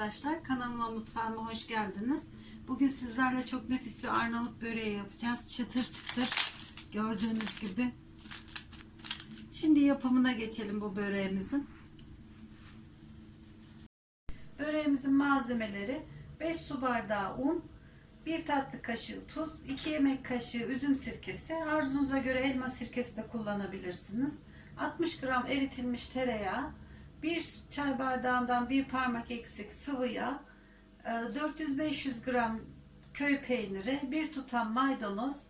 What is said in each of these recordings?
arkadaşlar. Kanalıma mutfağıma hoş geldiniz. Bugün sizlerle çok nefis bir Arnavut böreği yapacağız. Çıtır çıtır gördüğünüz gibi. Şimdi yapımına geçelim bu böreğimizin. Böreğimizin malzemeleri 5 su bardağı un, 1 tatlı kaşığı tuz, 2 yemek kaşığı üzüm sirkesi, arzunuza göre elma sirkesi de kullanabilirsiniz. 60 gram eritilmiş tereyağı, 1 çay bardağından bir parmak eksik sıvı yağ, e, 400-500 gram köy peyniri, bir tutam maydanoz,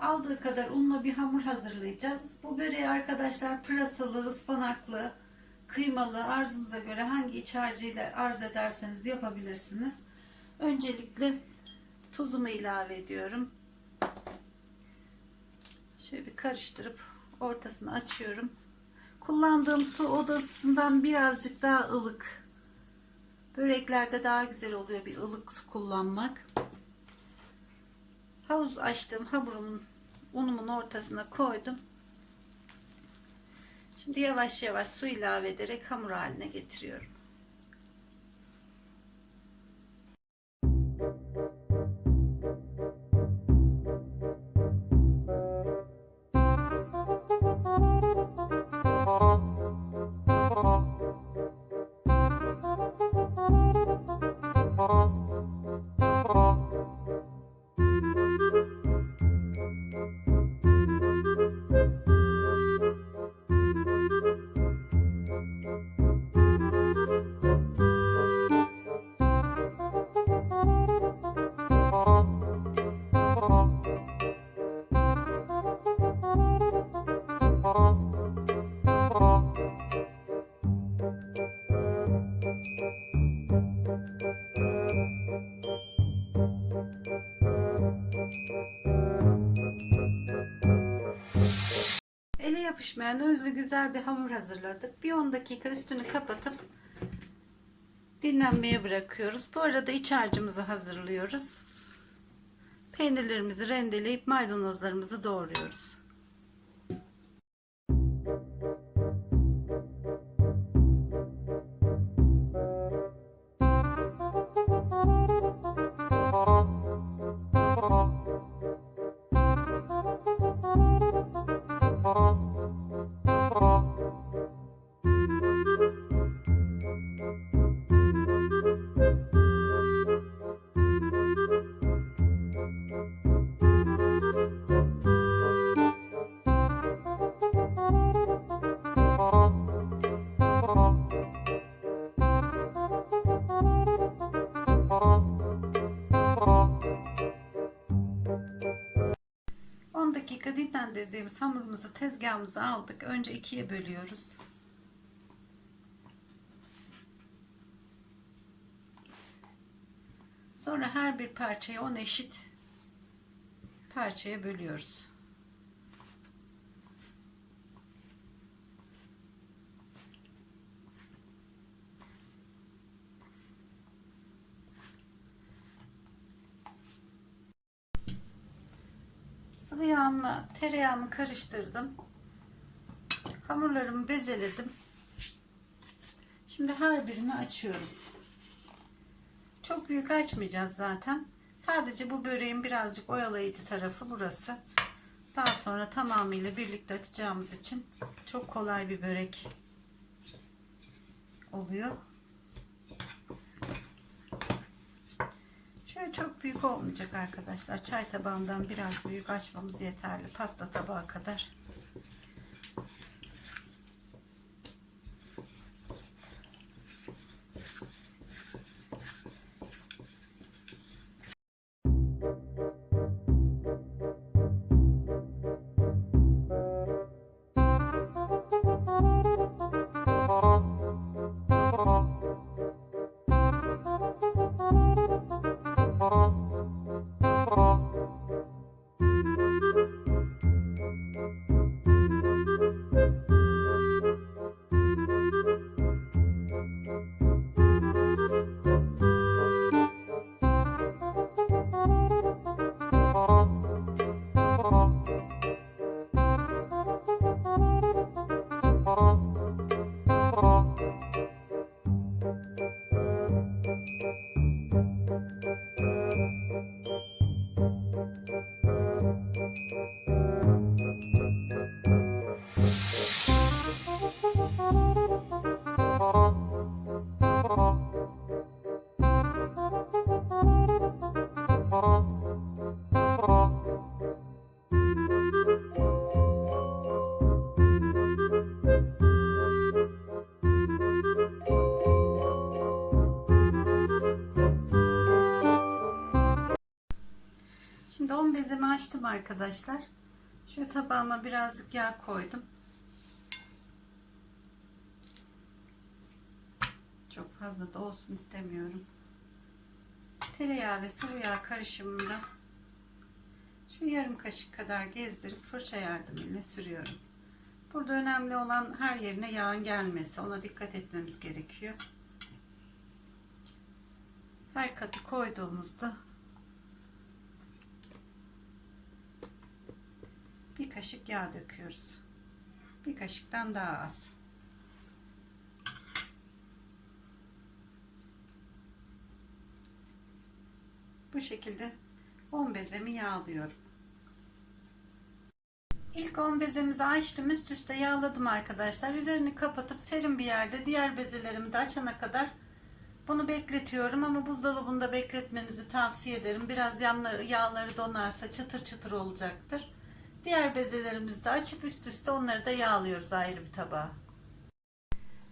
aldığı kadar unla bir hamur hazırlayacağız. Bu böreği arkadaşlar pırasalı, ıspanaklı, kıymalı arzunuza göre hangi iç harcıyla arz ederseniz yapabilirsiniz. Öncelikle tuzumu ilave ediyorum. Şöyle bir karıştırıp ortasını açıyorum. Kullandığım su odasından birazcık daha ılık. Böreklerde daha güzel oluyor bir ılık su kullanmak. Havuz açtığım hamurumun unumun ortasına koydum. Şimdi yavaş yavaş su ilave ederek hamur haline getiriyorum. Yapışmayan özlü güzel bir hamur hazırladık. Bir 10 dakika üstünü kapatıp dinlenmeye bırakıyoruz. Bu arada iç harcımızı hazırlıyoruz. Peynirlerimizi rendeleyip maydanozlarımızı doğruyoruz. Dinlendirdiğimiz hamurumuzu tezgahımıza aldık. Önce ikiye bölüyoruz. Sonra her bir parçayı 10 eşit parçaya bölüyoruz. Sıvı yağımla tereyağımı karıştırdım. Hamurlarımı bezeledim. Şimdi her birini açıyorum. Çok büyük açmayacağız zaten. Sadece bu böreğin birazcık oyalayıcı tarafı burası. Daha sonra tamamıyla birlikte açacağımız için çok kolay bir börek oluyor. Çok büyük olmayacak arkadaşlar. Çay tabağından biraz büyük açmamız yeterli. Pasta tabağı kadar. Bezemi açtım arkadaşlar. Şöyle tabağıma birazcık yağ koydum. Çok fazla da olsun istemiyorum. Tereyağı ve sıvı yağ karışımında şu yarım kaşık kadar gezdirip fırça yardımıyla sürüyorum. Burada önemli olan her yerine yağın gelmesi. Ona dikkat etmemiz gerekiyor. Her katı koyduğumuzda bir kaşık yağ döküyoruz. Bir kaşıktan daha az. Bu şekilde 10 bezemi yağlıyorum. İlk 10 bezemizi açtım. Üst üste yağladım arkadaşlar. Üzerini kapatıp serin bir yerde diğer bezelerimi de açana kadar bunu bekletiyorum ama buzdolabında bekletmenizi tavsiye ederim. Biraz yanları, yağları donarsa çıtır çıtır olacaktır. Diğer bezelerimizi de açıp üst üste onları da yağlıyoruz ayrı bir tabağa.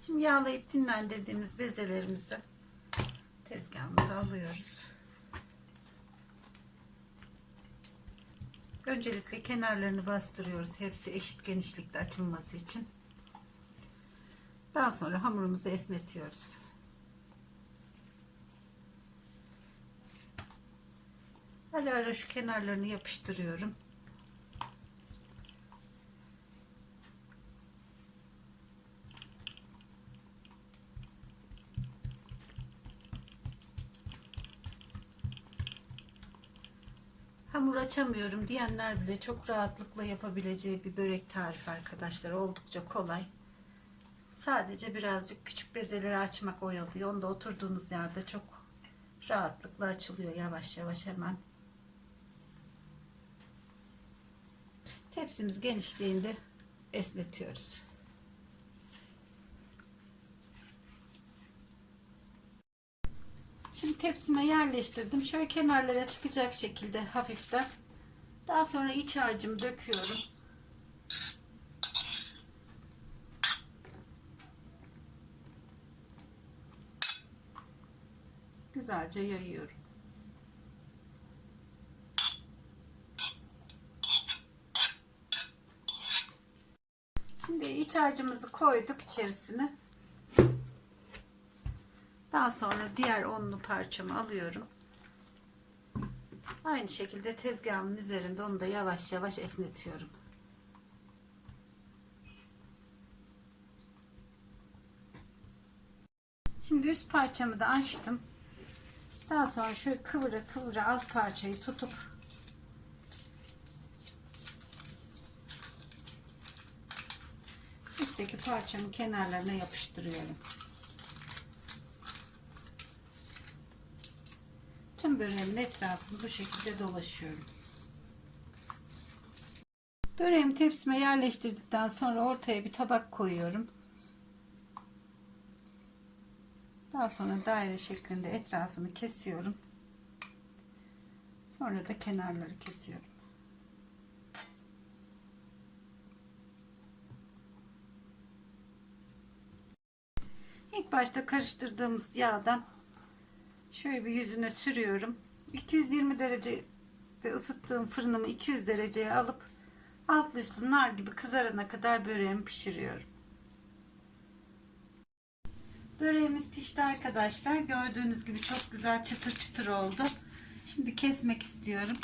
Şimdi yağlayıp dinlendirdiğimiz bezelerimizi tezgahımıza alıyoruz. Öncelikle kenarlarını bastırıyoruz. Hepsi eşit genişlikte açılması için. Daha sonra hamurumuzu esnetiyoruz. Ara ara şu kenarlarını yapıştırıyorum. Hamur açamıyorum diyenler bile çok rahatlıkla yapabileceği bir börek tarifi arkadaşlar. Oldukça kolay. Sadece birazcık küçük bezeleri açmak oyalıyor. Onda oturduğunuz yerde çok rahatlıkla açılıyor yavaş yavaş hemen. Tepsimiz genişliğinde esnetiyoruz. Şimdi tepsime yerleştirdim. Şöyle kenarlara çıkacak şekilde hafiften. Daha sonra iç harcımı döküyorum. Güzelce yayıyorum. Şimdi iç harcımızı koyduk içerisine. Daha sonra diğer onlu parçamı alıyorum. Aynı şekilde tezgahımın üzerinde onu da yavaş yavaş esnetiyorum. Şimdi üst parçamı da açtım. Daha sonra şöyle kıvıra kıvıra alt parçayı tutup üstteki parçamın kenarlarına yapıştırıyorum. Tüm böreğimin etrafını bu şekilde dolaşıyorum. Böreğimi tepsime yerleştirdikten sonra ortaya bir tabak koyuyorum. Daha sonra daire şeklinde etrafını kesiyorum. Sonra da kenarları kesiyorum. İlk başta karıştırdığımız yağdan şöyle bir yüzüne sürüyorum. 220 derecede ısıttığım fırınımı 200 dereceye alıp altlı üstü nar gibi kızarana kadar böreğimi pişiriyorum. Böreğimiz pişti arkadaşlar. Gördüğünüz gibi çok güzel çıtır çıtır oldu. Şimdi kesmek istiyorum.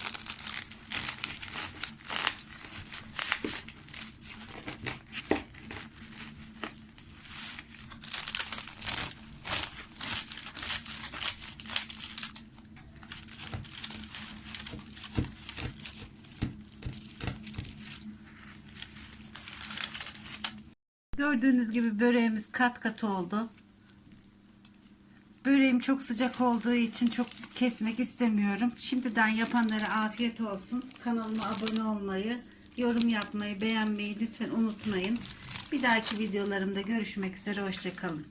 Gördüğünüz gibi böreğimiz kat kat oldu. Böreğim çok sıcak olduğu için çok kesmek istemiyorum. Şimdiden yapanlara afiyet olsun. Kanalıma abone olmayı, yorum yapmayı, beğenmeyi lütfen unutmayın. Bir dahaki videolarımda görüşmek üzere. Hoşçakalın.